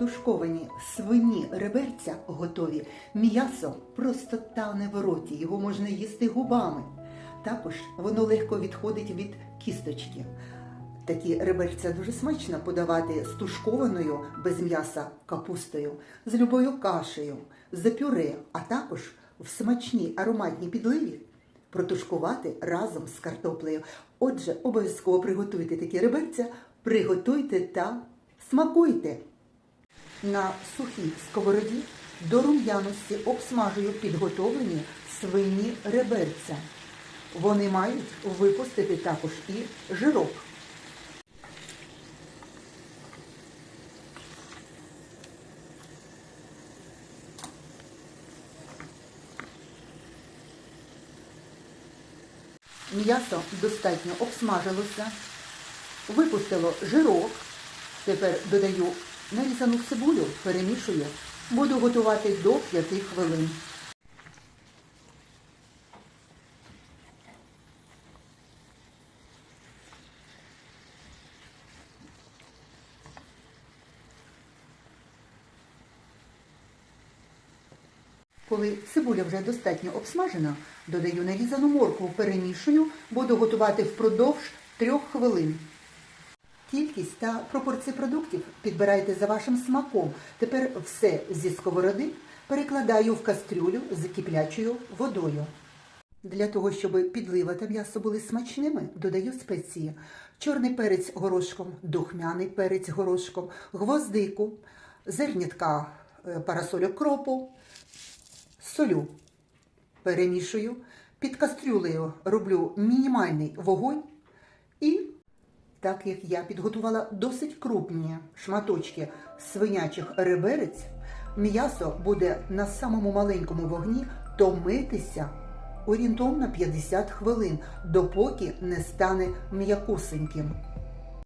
Тушковані свині реберця готові. М'ясо просто тане в роті, його можна їсти губами. Також воно легко відходить від кісточки. Такі реберця дуже смачно подавати з тушкованою без м'яса капустою, з любою кашею, з пюре, а також в смачній ароматній підливі протушкувати разом з картоплею. Отже, обов'язково приготуйте такі реберця, приготуйте та смакуйте. На сухій сковороді до рум'яності обсмажую підготовлені свині реберця. Вони мають випустити також і жирок. М'ясо достатньо обсмажилося, випустило жирок. Тепер додаю нарізану цибулю, перемішую. Буду готувати до 5 хвилин. Коли цибуля вже достатньо обсмажена, додаю нарізану моркву, перемішую, буду готувати впродовж трьох хвилин. Кількість та пропорції продуктів підбирайте за вашим смаком. Тепер все зі сковороди перекладаю в кастрюлю з киплячою водою. Для того, щоб підлива та м'ясо були смачними, додаю спеції. Чорний перець горошком, духмяний перець горошком, гвоздику, зернятка е, парасольок кропу, солю. Перемішую. Під кастрюлею роблю мінімальний вогонь і так як я підготувала досить крупні шматочки свинячих реберець, м'ясо буде на самому маленькому вогні томитися орієнтовно 50 хвилин, допоки не стане м'якусеньким.